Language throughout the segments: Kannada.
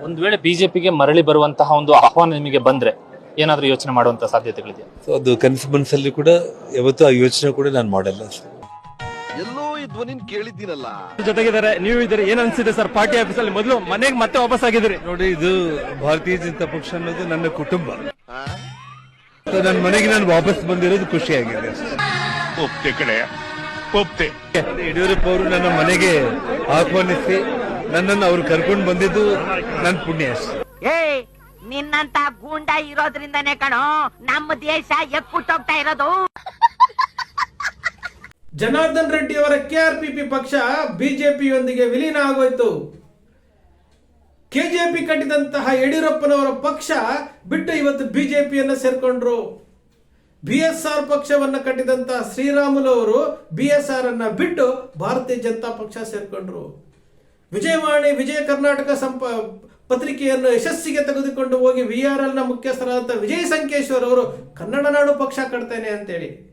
ಒಂದ್ ವೇಳೆ ಬಿಜೆಪಿಗೆ ಮರಳಿ ಬರುವಂತಹ ಒಂದು ಆಹ್ವಾನ ನಿಮಗೆ ಬಂದ್ರೆ ಏನಾದರೂ ಯೋಚನೆ ಮಾಡುವಂತ ಸಾಧ್ಯತೆಗಳಿದೆಯಾ? ಸೊ ಅದು ಕನಸು ಅಲ್ಲಿ ಕೂಡ ಯಾವತ್ತೂ ಆ ಯೋಚನೆ ಕೂಡ ನಾನು ಮಾಡಲ್ಲ. ಸರ್ ಎಲ್ಲೋ ಈ ಧ್ವನಿನ್ ಕೇಳಿದ್ದೀನಲ್ಲ. ಜೊತೆಗಿದ್ದಾರೆ ನೀವು ಇದ್ದೀರಿ ಏನ್ ಅನ್ಸಿದೆ ಸರ್? ಪಾರ್ಟಿ ಆಫೀಸ್ ಅಲ್ಲಿ ಮೊದಲು ಮನೆಗೆ ಮತ್ತೆ ವಾಪಸ್ ಆಗಿದ್ರಿ ನೋಡಿ ಇದು ಭಾರತೀಯ ಜನತಾ ಪಕ್ಷ ಅನ್ನೋದು ನನ್ನ ಕುಟುಂಬ. ಸೊ ನನ್ನ ಮನೆಗೆ ನಾನು ವಾಪಸ್ ಬಂದಿರೋದು ಖುಷಿಯಾಗಿದೆ. ಒಪ್ತೆ ಕಡೆ ಒಪ್ತೆ. ಯಡಿಯೂರಪ್ಪ ಅವರು ನನ್ನ ಮನೆಗೆ ಆಹ್ವಾನಿಸಿ ನನ್ನನ್ನು ಅವ್ರು ಕರ್ಕೊಂಡು ಬಂದಿದ್ದು ನನ್ನ ಪುಣ್ಯ ಏ ಏಯ್ ನಿನ್ನಂತ ಗೂಂಡ ಇರೋದ್ರಿಂದನೇ ಕಣೋ. ನಮ್ಮ ದೇಶ ಎಕ್ಕುಟ್ಟೋಗ್ತಾ ಇರೋದು. ಜನಾರ್ದನ್ ರೆಡ್ಡಿ ಅವರ ಕೆಆರ್ಪಿಪಿ ಪಕ್ಷ ಬಿಜೆಪಿಯೊಂದಿಗೆ ವಿಲೀನ ಆಗೋಯ್ತು. ಕೆಜೆಪಿ ಕಟ್ಟಿದಂತಹ ಯಡಿಯೂರಪ್ಪನವರ ಪಕ್ಷ ಬಿಟ್ಟು ಇವತ್ತು ಬಿಜೆಪಿಯನ್ನ ಸೇರ್ಕೊಂಡ್ರು. ಬಿ ಎಸ್ ಆರ್ ಪಕ್ಷವನ್ನ ಕಟ್ಟಿದಂತಹ ಶ್ರೀರಾಮುಲು ಅವರು ಬಿ ಎಸ್ ಆರ್ ಅನ್ನ ಬಿಟ್ಟು ಭಾರತೀಯ ಜನತಾ ಪಕ್ಷ ಸೇರ್ಕೊಂಡ್ರು. ವಿಜಯವಾಣಿ, ವಿಜಯ ಕರ್ನಾಟಕ ಸಂಪ, ಪತ್ರಿಕೆಯನ್ನು ಯಶಸ್ಸಿಗೆ ತೆಗೆದುಕೊಂಡು ಹೋಗಿ ವಿ ಆರ್ ಎಲ್ನ ನ ಮುಖ್ಯಸ್ಥರಾದ ವಿಜಯ ಸಂಕೇಶ್ವರ್ ಅವರು ಕನ್ನಡ ನಾಡು ಪಕ್ಷ ಕಟ್ತೇನೆ ಅಂತೇಳಿ.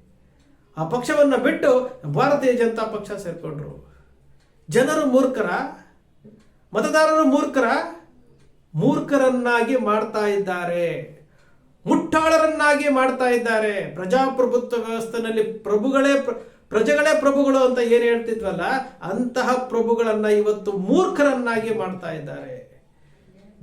ಆ ಪಕ್ಷವನ್ನು ಬಿಟ್ಟು ಭಾರತೀಯ ಜನತಾ ಪಕ್ಷ ಸೇರಿಕೊಂಡ್ರು. ಜನರು ಮೂರ್ಖರ, ಮತದಾರರು ಮೂರ್ಖರ, ಮೂರ್ಖರನ್ನಾಗಿ ಮಾಡ್ತಾ ಇದ್ದಾರೆ. ಮುಟ್ಟಾಳರನ್ನಾಗಿ ಮಾಡ್ತಾ ಇದ್ದಾರೆ. ಪ್ರಜಾಪ್ರಭುತ್ವ ವ್ಯವಸ್ಥೆನಲ್ಲಿ ಪ್ರಭುಗಳೇ ಪ್ರ- ಪ್ರಜೆಗಳೇ ಪ್ರಭುಗಳು ಅಂತ ಏನು ಹೇಳ್ತಿದ್ವಲ್ಲ, ಅಂತಹ ಪ್ರಭುಗಳನ್ನ ಇವತ್ತು ಮೂರ್ಖರನ್ನಾಗಿ ಮಾಡ್ತಾ ಇದ್ದಾರೆ.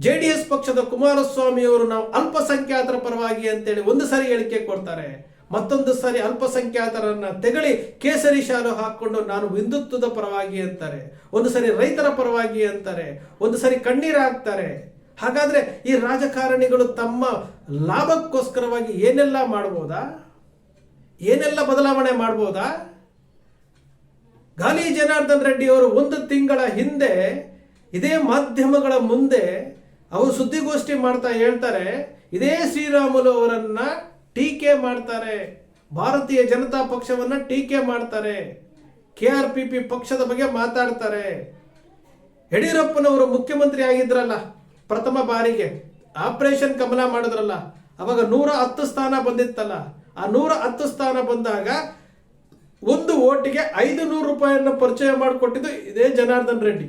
ಜೆ ಡಿ ಎಸ್ ಪಕ್ಷದ ಕುಮಾರಸ್ವಾಮಿ ಅವರು ನಾವು ಅಲ್ಪಸಂಖ್ಯಾತರ ಪರವಾಗಿ ಅಂತೇಳಿ ಒಂದು ಸಾರಿ ಹೇಳಿಕೆ ಕೊಡ್ತಾರೆ. ಮತ್ತೊಂದು ಸಾರಿ ಅಲ್ಪಸಂಖ್ಯಾತರನ್ನ ತೆಗಳಿ ಕೇಸರಿ ಶಾಲು ಹಾಕೊಂಡು ನಾನು ಹಿಂದುತ್ವದ ಪರವಾಗಿ ಅಂತಾರೆ. ಒಂದು ಸಾರಿ ರೈತರ ಪರವಾಗಿ ಅಂತಾರೆ. ಒಂದು ಸಾರಿ ಕಣ್ಣೀರು ಹಾಕ್ತಾರೆ. ಹಾಗಾದ್ರೆ ಈ ರಾಜಕಾರಣಿಗಳು ತಮ್ಮ ಲಾಭಕ್ಕೋಸ್ಕರವಾಗಿ ಏನೆಲ್ಲ ಮಾಡ್ಬೋದಾ? ಏನೆಲ್ಲ ಬದಲಾವಣೆ ಮಾಡ್ಬೋದಾ? ಗಾಲಿ ಜನಾರ್ದನ್ ರೆಡ್ಡಿ ಅವರು ಒಂದು ತಿಂಗಳ ಹಿಂದೆ ಇದೇ ಮಾಧ್ಯಮಗಳ ಮುಂದೆ ಅವರು ಸುದ್ದಿಗೋಷ್ಠಿ ಮಾಡ್ತಾ ಹೇಳ್ತಾರೆ, ಇದೇ ಶ್ರೀರಾಮುಲು ಅವರನ್ನ ಟೀಕೆ ಮಾಡ್ತಾರೆ, ಭಾರತೀಯ ಜನತಾ ಪಕ್ಷವನ್ನ ಟೀಕೆ ಮಾಡ್ತಾರೆ ಕೆ ಆರ್ ಪಿ ಪಿ ಪಕ್ಷದ ಬಗ್ಗೆ ಮಾತಾಡ್ತಾರೆ. ಯಡಿಯೂರಪ್ಪನವರು ಮುಖ್ಯಮಂತ್ರಿ ಆಗಿದ್ರಲ್ಲ, ಪ್ರಥಮ ಬಾರಿಗೆ, ಆಪರೇಷನ್ ಕಮಲ ಮಾಡಿದ್ರಲ್ಲ, ಅವಾಗ ನೂರ ಹತ್ತು ಸ್ಥಾನ ಬಂದಿತ್ತಲ್ಲ, ಆ ನೂರ ಹತ್ತು ಸ್ಥಾನ ಬಂದಾಗ ಒಂದು ಓಟಿಗೆ ಐದು ನೂರು ರೂಪಾಯಿಯನ್ನು ಪರಿಚಯ ಮಾಡಿಕೊಟ್ಟಿದ್ದು ಇದೇ ಜನಾರ್ದನ್ ರೆಡ್ಡಿ.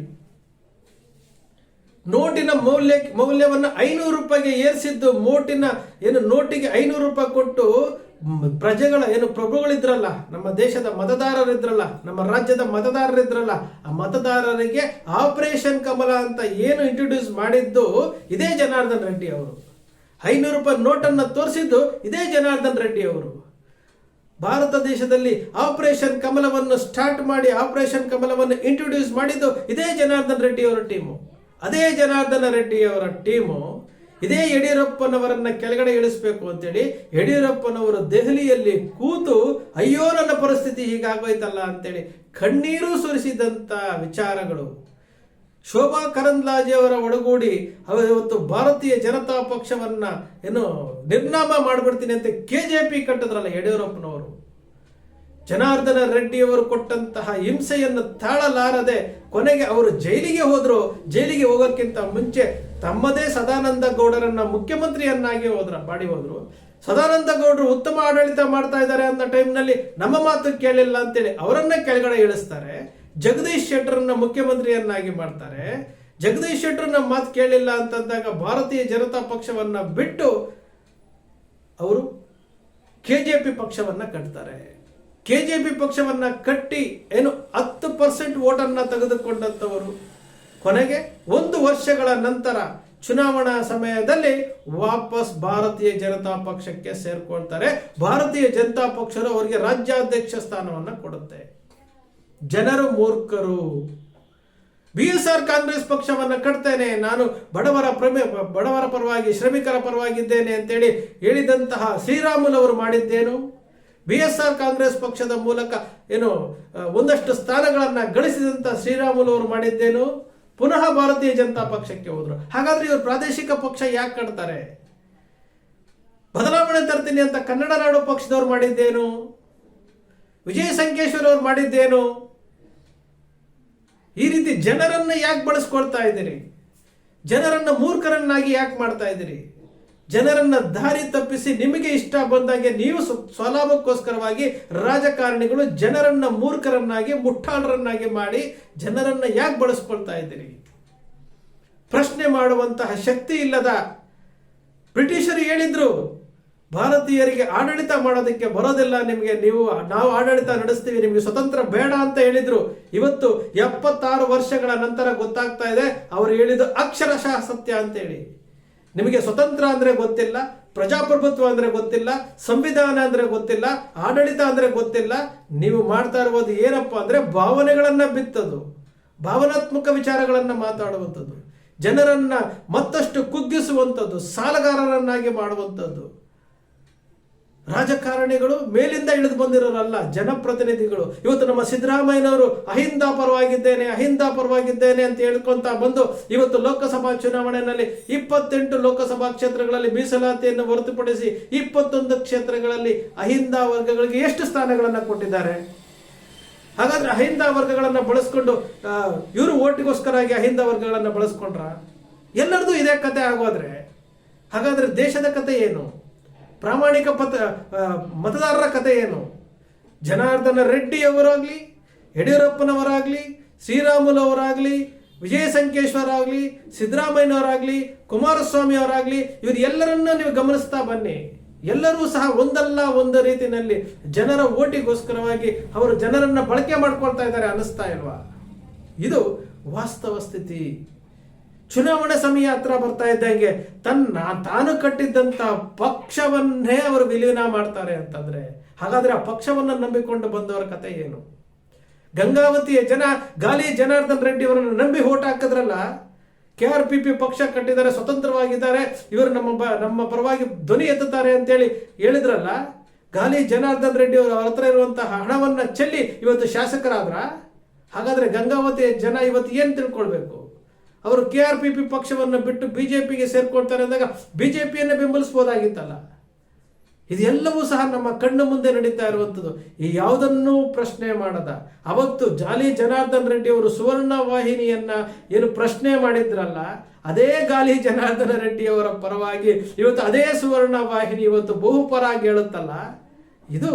ನೋಟಿನ ಮೌಲ್ಯ, ಮೌಲ್ಯವನ್ನು ಐನೂರು ರೂಪಾಯಿಗೆ ಏರಿಸಿದ್ದು ಮೋಟಿನ, ಏನು ನೋಟಿಗೆ ಐನೂರು ರೂಪಾಯಿ ಕೊಟ್ಟು ಪ್ರಜೆಗಳ, ಏನು ಪ್ರಭುಗಳಿದ್ರಲ್ಲ, ನಮ್ಮ ದೇಶದ ಮತದಾರರಿದ್ರಲ್ಲ, ನಮ್ಮ ರಾಜ್ಯದ ಮತದಾರರಿದ್ರಲ್ಲ, ಆ ಮತದಾರರಿಗೆ ಆಪರೇಷನ್ ಕಮಲ ಅಂತ ಏನು ಇಂಟ್ರೊಡ್ಯೂಸ್ ಮಾಡಿದ್ದು ಇದೇ ಜನಾರ್ದನ್ ರೆಡ್ಡಿ ಅವರು. ಐನೂರು ರೂಪಾಯಿ ನೋಟನ್ನು ತೋರಿಸಿದ್ದು ಇದೇ ಜನಾರ್ದನ್ ರೆಡ್ಡಿ ಅವರು. ಭಾರತ ದೇಶದಲ್ಲಿ ಆಪರೇಷನ್ ಕಮಲವನ್ನು ಸ್ಟಾರ್ಟ್ ಮಾಡಿ ಆಪರೇಷನ್ ಕಮಲವನ್ನು ಇಂಟ್ರೊಡ್ಯೂಸ್ ಮಾಡಿದ್ದು ಇದೇ ಜನಾರ್ದನ್ ರೆಡ್ಡಿ ಅವರ ಟೀಮು. ಅದೇ ಜನಾರ್ದನ ರೆಡ್ಡಿ ಅವರ ಟೀಮು ಇದೇ ಯಡಿಯೂರಪ್ಪನವರನ್ನ ಕೆಳಗಡೆ ಇಳಿಸಬೇಕು ಅಂತೇಳಿ ಯಡಿಯೂರಪ್ಪನವರು ದೆಹಲಿಯಲ್ಲಿ ಕೂತು, ಅಯ್ಯೋ, ನನ್ನ ಪರಿಸ್ಥಿತಿ ಹೀಗಾಗೋಯ್ತಲ್ಲ ಅಂತೇಳಿ ಕಣ್ಣೀರು ಸುರಿಸಿದಂತ ವಿಚಾರಗಳು. ಶೋಭಾ ಕರಂದ್ಲಾಜೆಯವರ ಒಡಗೂಡಿ ಅವರು ಇವತ್ತು ಭಾರತೀಯ ಜನತಾ ಪಕ್ಷವನ್ನ ಏನು ನಿರ್ನಾಮ ಮಾಡಿಬಿಡ್ತೀನಿ ಅಂತ ಕೆ ಜೆ ಪಿ ಕಟ್ಟದ್ರಲ್ಲ ಯಡಿಯೂರಪ್ಪನವರು. ಜನಾರ್ದನ ರೆಡ್ಡಿ ಅವರು ಕೊಟ್ಟಂತಹ ಹಿಂಸೆಯನ್ನು ತಾಳಲಾರದೆ ಕೊನೆಗೆ ಅವರು ಜೈಲಿಗೆ ಹೋದ್ರು. ಜೈಲಿಗೆ ಹೋಗೋಕ್ಕಿಂತ ಮುಂಚೆ ತಮ್ಮದೇ ಸದಾನಂದ ಗೌಡರನ್ನ ಮುಖ್ಯಮಂತ್ರಿಯನ್ನಾಗಿ ಹೋದ್ರ ಮಾಡಿ ಹೋದ್ರು. ಸದಾನಂದ ಗೌಡರು ಉತ್ತಮ ಆಡಳಿತ ಮಾಡ್ತಾ ಇದ್ದಾರೆ ಅನ್ನೋ ಟೈಮ್ನಲ್ಲಿ ನಮ್ಮ ಮಾತು ಕೇಳಿಲ್ಲ ಅಂತೇಳಿ ಅವರನ್ನ ಕೆಳಗಡೆ ಇಳಿಸ್ತಾರೆ. ಜಗದೀಶ್ ಶೆಟ್ಟರನ್ನ ಮುಖ್ಯಮಂತ್ರಿಯನ್ನಾಗಿ ಮಾಡ್ತಾರೆ. ಜಗದೀಶ್ ಶೆಟ್ಟರನ್ನ ಮಾತು ಕೇಳಿಲ್ಲ ಅಂತಂದಾಗ ಭಾರತೀಯ ಜನತಾ ಪಕ್ಷವನ್ನ ಬಿಟ್ಟು ಅವರು ಕೆ ಜೆ ಪಿ ಪಕ್ಷವನ್ನ ಕಟ್ತಾರೆ. ಪಿ ಪಕ್ಷವನ್ನ ಕಟ್ಟಿ ಏನು ಹತ್ತು ಪರ್ಸೆಂಟ್ ಓಟನ್ನ ತೆಗೆದುಕೊಂಡಂಥವರು ಕೊನೆಗೆ ಒಂದು ವರ್ಷಗಳ ನಂತರ ಚುನಾವಣಾ ಸಮಯದಲ್ಲಿ ವಾಪಸ್ ಭಾರತೀಯ ಜನತಾ ಪಕ್ಷಕ್ಕೆ ಸೇರ್ಕೊಳ್ತಾರೆ. ಭಾರತೀಯ ಜನತಾ ಪಕ್ಷರು ಅವರಿಗೆ ರಾಜ್ಯಾಧ್ಯಕ್ಷ ಸ್ಥಾನವನ್ನ ಕೊಡುತ್ತೆ. ಜನರು ಮೂರ್ಖರು. ಬಿ ಎಸ್ ಆರ್ ಕಾಂಗ್ರೆಸ್ ಪಕ್ಷವನ್ನ ಕಟ್ತೇನೆ. ನಾನು ಬಡವರ ಪ್ರಮೆ, ಬಡವರ ಪರವಾಗಿ, ಶ್ರಮಿಕರ ಪರವಾಗಿದ್ದೇನೆ ಅಂತೇಳಿ ಹೇಳಿದಂತಹ ಶ್ರೀರಾಮುಲವರು ಮಾಡಿದ್ದೇನು? ಬಿ ಎಸ್ ಆರ್ ಕಾಂಗ್ರೆಸ್ ಪಕ್ಷದ ಮೂಲಕ ಏನು ಒಂದಷ್ಟು ಸ್ಥಾನಗಳನ್ನು ಗಳಿಸಿದಂತ ಶ್ರೀರಾಮುಲವರು ಮಾಡಿದ್ದೇನು? ಪುನಃ ಭಾರತೀಯ ಜನತಾ ಪಕ್ಷಕ್ಕೆ ಹೋದರು. ಹಾಗಾದ್ರೆ ಇವರು ಪ್ರಾದೇಶಿಕ ಪಕ್ಷ ಯಾಕೆ ಕಟ್ತಾರೆ? ಬದಲಾವಣೆ ತರ್ತೀನಿ ಅಂತ ಕನ್ನಡ ನಾಡು ಪಕ್ಷದವ್ರು ಮಾಡಿದ್ದೇನು? ವಿಜಯ ಸಂಕೇಶ್ವರ್ ಅವ್ರು ಮಾಡಿದ್ದೇನು? ಈ ರೀತಿ ಜನರನ್ನು ಯಾಕೆ ಬಳಸ್ಕೊಳ್ತಾ ಇದ್ದೀರಿ? ಜನರನ್ನು ಮೂರ್ಖರನ್ನಾಗಿ ಯಾಕೆ ಮಾಡ್ತಾ ಇದ್ದೀರಿ? ಜನರನ್ನು ದಾರಿ ತಪ್ಪಿಸಿ ನಿಮಗೆ ಇಷ್ಟ ಬಂದಾಗೆ ನೀವು ಸ್ವ- ಸ್ವಲಾಭಕ್ಕೋಸ್ಕರವಾಗಿ ರಾಜಕಾರಣಿಗಳು ಜನರನ್ನು ಮೂರ್ಖರನ್ನಾಗಿ, ಮುಟ್ಟಾಳರನ್ನಾಗಿ ಮಾಡಿ ಜನರನ್ನು ಯಾಕೆ ಬಳಸ್ಕೊಳ್ತಾ ಇದ್ದೀರಿ? ಪ್ರಶ್ನೆ ಮಾಡುವಂತಹ ಶಕ್ತಿ ಇಲ್ಲದ ಬ್ರಿಟಿಷರು ಹೇಳಿದ್ರು ಭಾರತೀಯರಿಗೆ ಆಡಳಿತ ಮಾಡೋದಕ್ಕೆ ಬರೋದಿಲ್ಲ ನಿಮಗೆ. ನೀವು, ನಾವು ಆಡಳಿತ ನಡೆಸ್ತೀವಿ, ನಿಮಗೆ ಸ್ವತಂತ್ರ ಬೇಡ ಅಂತ ಹೇಳಿದ್ರು. ಇವತ್ತು ಎಪ್ಪತ್ತಾರು ವರ್ಷಗಳ ನಂತರ ಗೊತ್ತಾಗ್ತಾ ಇದೆ, ಅವರು ಹೇಳಿದ್ದು ಅಕ್ಷರಶಃ ಸತ್ಯ ಅಂತೇಳಿ ನಿಮಗೆ ಸ್ವತಂತ್ರ ಅಂದ್ರೆ ಗೊತ್ತಿಲ್ಲ, ಪ್ರಜಾಪ್ರಭುತ್ವ ಅಂದ್ರೆ ಗೊತ್ತಿಲ್ಲ, ಸಂವಿಧಾನ ಅಂದ್ರೆ ಗೊತ್ತಿಲ್ಲ, ಆಡಳಿತ ಅಂದ್ರೆ ಗೊತ್ತಿಲ್ಲ. ನೀವು ಮಾಡ್ತಾ ಇರುವುದು ಏನಪ್ಪ ಅಂದ್ರೆ ಭಾವನೆಗಳನ್ನ ಬಿತ್ತದು, ಭಾವನಾತ್ಮಕ ವಿಚಾರಗಳನ್ನ ಮಾತಾಡುವಂಥದ್ದು, ಜನರನ್ನ ಮತ್ತಷ್ಟು ಕುಗ್ಗಿಸುವಂಥದ್ದು, ಸಾಲಗಾರರನ್ನಾಗಿ ಮಾಡುವಂಥದ್ದು. ರಾಜಕಾರಣಿಗಳು ಮೇಲಿಂದ ಇಳಿದು ಬಂದಿರೋರಲ್ಲ, ಜನಪ್ರತಿನಿಧಿಗಳು. ಇವತ್ತು ನಮ್ಮ ಸಿದ್ದರಾಮಯ್ಯನವರು ಅಹಿಂದ ಪರವಾಗಿದ್ದೇನೆ ಅಹಿಂದ ಪರವಾಗಿದ್ದೇನೆ ಅಂತ ಹೇಳ್ಕೊಂತ ಬಂದು ಇವತ್ತು ಲೋಕಸಭಾ ಚುನಾವಣೆಯಲ್ಲಿ ಇಪ್ಪತ್ತೆಂಟು ಲೋಕಸಭಾ ಕ್ಷೇತ್ರಗಳಲ್ಲಿ ಮೀಸಲಾತಿಯನ್ನು ಹೊರತುಪಡಿಸಿ ಇಪ್ಪತ್ತೊಂದು ಕ್ಷೇತ್ರಗಳಲ್ಲಿ ಅಹಿಂದ ವರ್ಗಗಳಿಗೆ ಎಷ್ಟು ಸ್ಥಾನಗಳನ್ನು ಕೊಟ್ಟಿದ್ದಾರೆ? ಹಾಗಾದ್ರೆ ಅಹಿಂದ ವರ್ಗಗಳನ್ನು ಬಳಸ್ಕೊಂಡು ಇವರು ಓಟಿಗೋಸ್ಕರಾಗಿ ಅಹಿಂದ ವರ್ಗಗಳನ್ನು ಬಳಸ್ಕೊಂಡ್ರ? ಎಲ್ಲರದು ಇದೇ ಕತೆ ಆಗೋದ್ರೆ. ಹಾಗಾದ್ರೆ ದೇಶದ ಕತೆ ಏನು? ಪ್ರಾಮಾಣಿಕ ಪತ ಮತದಾರರ ಕತೆ ಏನು? ಜನಾರ್ದನ ರೆಡ್ಡಿಯವರಾಗಲಿ ಯಡಿಯೂರಪ್ಪನವರಾಗಲಿ, ಶ್ರೀರಾಮುಲು ಅವರಾಗ್ಲಿ ವಿಜಯ ಸಂಕೇಶ್ವರ ಆಗಲಿ ಸಿದ್ದರಾಮಯ್ಯನವರಾಗ್ಲಿ ಕುಮಾರಸ್ವಾಮಿ ಅವರಾಗ್ಲಿ ಇವರು ಎಲ್ಲರನ್ನ ನೀವು ಗಮನಿಸ್ತಾ ಬನ್ನಿ. ಎಲ್ಲರೂ ಸಹ ಒಂದಲ್ಲ ಒಂದು ರೀತಿಯಲ್ಲಿ ಜನರ ಓಟಿಗೋಸ್ಕರವಾಗಿ ಅವರು ಜನರನ್ನ ಬಳಕೆ ಮಾಡ್ಕೊಳ್ತಾ ಇದ್ದಾರೆ ಅನ್ನಿಸ್ತಾ ಇಲ್ವಾ? ಇದು ವಾಸ್ತವ ಸ್ಥಿತಿ. ಚುನಾವಣೆ ಸಮಯ ಹತ್ರ ಬರ್ತಾ ಇದ್ದಂಗೆ ತನ್ನ ತಾನು ಕಟ್ಟಿದ್ದಂಥ ಪಕ್ಷವನ್ನೇ ಅವರು ವಿಲೀನ ಮಾಡ್ತಾರೆ ಅಂತಂದ್ರೆ, ಹಾಗಾದ್ರೆ ಆ ಪಕ್ಷವನ್ನ ನಂಬಿಕೊಂಡು ಬಂದವರ ಕತೆ ಏನು? ಗಂಗಾವತಿಯ ಜನ, ಗಾಲಿ ಜನಾರ್ದನ್ ರೆಡ್ಡಿ ಅವರನ್ನು ನಂಬಿ ಓಟ್ ಹಾಕಿದ್ರಲ್ಲ ಕೆ ಆರ್ ಪಿ ಪಿ ಪಕ್ಷ ಕಟ್ಟಿದ್ದಾರೆ, ಸ್ವತಂತ್ರವಾಗಿದ್ದಾರೆ, ಇವರು ನಮ್ಮ ನಮ್ಮ ಪರವಾಗಿ ಧ್ವನಿ ಎತ್ತುತ್ತಾರೆ ಅಂತೇಳಿ ಹೇಳಿದ್ರಲ್ಲ, ಗಾಲಿ ಜನಾರ್ದನ್ ರೆಡ್ಡಿ ಅವ್ರ ಹತ್ರ ಇರುವಂತಹ ಹಣವನ್ನ ಚೆಲ್ಲಿ ಇವತ್ತು ಶಾಸಕರಾದ್ರ? ಹಾಗಾದ್ರೆ ಗಂಗಾವತಿಯ ಜನ ಇವತ್ತು ಏನ್ ತಿಳ್ಕೊಳ್ಬೇಕು? ಅವರು ಕೆ ಆರ್ ಪಿ ಪಿ ಪಕ್ಷವನ್ನು ಬಿಟ್ಟು ಬಿಜೆಪಿಗೆ ಸೇರ್ಕೊಳ್ತಾರೆ ಅಂದಾಗ ಬಿಜೆಪಿಯನ್ನೇ ಬೆಂಬಲಿಸಬಹುದಾಗಿತ್ತಲ್ಲ? ಇದೆಲ್ಲವೂ ಸಹ ನಮ್ಮ ಕಣ್ಣು ಮುಂದೆ ನಡೀತಾ ಇರುವಂಥದ್ದು. ಈ ಯಾವುದನ್ನೂ ಪ್ರಶ್ನೆ ಮಾಡದ. ಅವತ್ತು ಜಾಲಿ ಜನಾರ್ದನ್ ರೆಡ್ಡಿ ಅವರು ಸುವರ್ಣ ವಾಹಿನಿಯನ್ನ ಏನು ಪ್ರಶ್ನೆ ಮಾಡಿದ್ರಲ್ಲ, ಅದೇ ಗಾಲಿ ಜನಾರ್ದನ ರೆಡ್ಡಿ ಅವರ ಪರವಾಗಿ ಇವತ್ತು ಅದೇ ಸುವರ್ಣ ವಾಹಿನಿ ಇವತ್ತು ಬಹುಪರಾಗಿ ಹೇಳುತ್ತಲ್ಲ ಇದು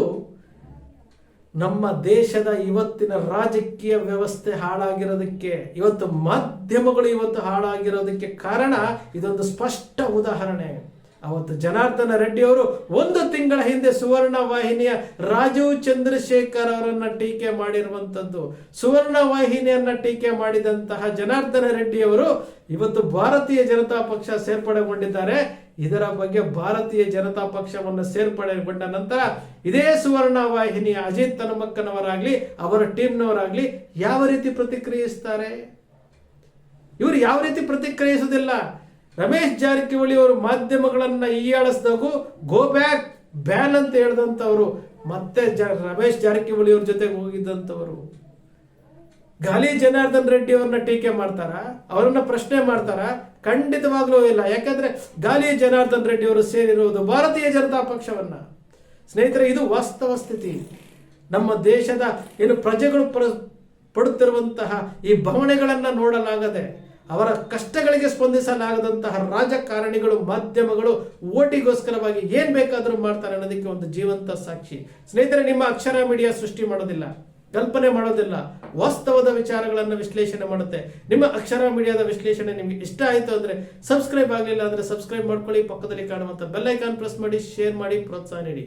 ನಮ್ಮ ದೇಶದ ಇವತ್ತಿನ ರಾಜಕೀಯ ವ್ಯವಸ್ಥೆ ಹಾಳಾಗಿರೋದಕ್ಕೆ ಇವತ್ತು ಮಾಧ್ಯಮಗಳು ಇವತ್ತು ಹಾಳಾಗಿರೋದಕ್ಕೆ ಕಾರಣ ಇದೊಂದು ಸ್ಪಷ್ಟ ಉದಾಹರಣೆ. ಅವತ್ತು ಜನಾರ್ದನ ರೆಡ್ಡಿ ಅವರು ಒಂದು ತಿಂಗಳ ಹಿಂದೆ ಸುವರ್ಣ ವಾಹಿನಿಯ ರಾಜೀವ್ ಚಂದ್ರಶೇಖರ್ ಅವರನ್ನು ಟೀಕೆ ಮಾಡಿರುವಂತದ್ದು. ಸುವರ್ಣ ವಾಹಿನಿಯನ್ನ ಟೀಕೆ ಮಾಡಿದಂತಹ ಜನಾರ್ದನ ರೆಡ್ಡಿ ಅವರು ಇವತ್ತು ಭಾರತೀಯ ಜನತಾ ಪಕ್ಷ ಸೇರ್ಪಡೆಗೊಂಡಿದ್ದಾರೆ. ಇದರ ಬಗ್ಗೆ ಭಾರತೀಯ ಜನತಾ ಪಕ್ಷವನ್ನು ಸೇರ್ಪಡೆಗೊಂಡ ನಂತರ ಇದೇ ಸುವರ್ಣ ವಾಹಿನಿಯ ಅಜಿತ್ ಹನುಮಕ್ಕನವರಾಗ್ಲಿ, ಅವರ ಟೀಮ್ನವರಾಗ್ಲಿ ಯಾವ ರೀತಿ ಪ್ರತಿಕ್ರಿಯಿಸ್ತಾರೆ? ಇವರು ಯಾವ ರೀತಿ ಪ್ರತಿಕ್ರಿಯಿಸುವುದಿಲ್ಲ? ರಮೇಶ್ ಜಾರಕಿಹೊಳಿ ಅವರು ಮಾಧ್ಯಮಗಳನ್ನು ಈಯಾಳಿಸಿದಾಗೂ ಗೋ ಬ್ಯಾಕ್ ಬ್ಯಾನ್ ಅಂತ ಹೇಳಿದಂಥವ್ರು, ಮತ್ತೆ ಜ, ರಮೇಶ್ ಜಾರಕಿಹೊಳಿ ಅವ್ರ ಜೊತೆಗೆ ಹೋಗಿದ್ದಂಥವರು. ಗಾಲಿ ಜನಾರ್ದನ್ ರೆಡ್ಡಿ ಅವ್ರನ್ನ ಟೀಕೆ ಮಾಡ್ತಾರ? ಅವರನ್ನ ಪ್ರಶ್ನೆ ಮಾಡ್ತಾರ? ಖಂಡಿತವಾಗ್ಲೂ ಇಲ್ಲ. ಯಾಕಂದ್ರೆ ಗಾಲಿ ಜನಾರ್ದನ್ ರೆಡ್ಡಿ ಅವರು ಸೇರಿರುವುದು ಭಾರತೀಯ ಜನತಾ ಪಕ್ಷವನ್ನ. ಸ್ನೇಹಿತರೆ, ಇದು ವಾಸ್ತವ ಸ್ಥಿತಿ. ನಮ್ಮ ದೇಶದ ಏನು ಪ್ರಜೆಗಳು ಪಡ- ಪಡುತ್ತಿರುವಂತಹ ಈ ಭಾವನೆಗಳನ್ನು ನೋಡಲಾಗದೆ ಅವರ ಕಷ್ಟಗಳಿಗೆ ಸ್ಪಂದಿಸಲಾಗದಂತಹ ರಾಜಕಾರಣಿಗಳು, ಮಾಧ್ಯಮಗಳು ಓಟಿಗೋಸ್ಕರವಾಗಿ ಏನ್ ಬೇಕಾದರೂ ಮಾಡ್ತಾರೆ ಅನ್ನೋದಕ್ಕೆ ಒಂದು ಜೀವಂತ ಸಾಕ್ಷಿ. ಸ್ನೇಹಿತರೆ, ನಿಮ್ಮ ಅಕ್ಷರ ಮೀಡಿಯಾ ಸೃಷ್ಟಿ ಮಾಡೋದಿಲ್ಲ, ಕಲ್ಪನೆ ಮಾಡೋದಿಲ್ಲ, ವಾಸ್ತವದ ವಿಚಾರಗಳನ್ನು ವಿಶ್ಲೇಷಣೆ ಮಾಡುತ್ತೆ. ನಿಮ್ಮ ಅಕ್ಷರ ಮೀಡಿಯಾದ ವಿಶ್ಲೇಷಣೆ ನಿಮಗೆ ಇಷ್ಟ ಆಯಿತು ಅಂದರೆ ಸಬ್ಸ್ಕ್ರೈಬ್ ಆಗಲಿಲ್ಲ ಅಂದರೆ ಸಬ್ಸ್ಕ್ರೈಬ್ ಮಾಡ್ಕೊಳ್ಳಿ, ಪಕ್ಕದಲ್ಲಿ ಕಾಣುವಂಥ ಬೆಲ್ಲೈಕಾನ್ ಪ್ರೆಸ್ ಮಾಡಿ ಶೇರ್ ಮಾಡಿ, ಪ್ರೋತ್ಸಾಹ ನೀಡಿ.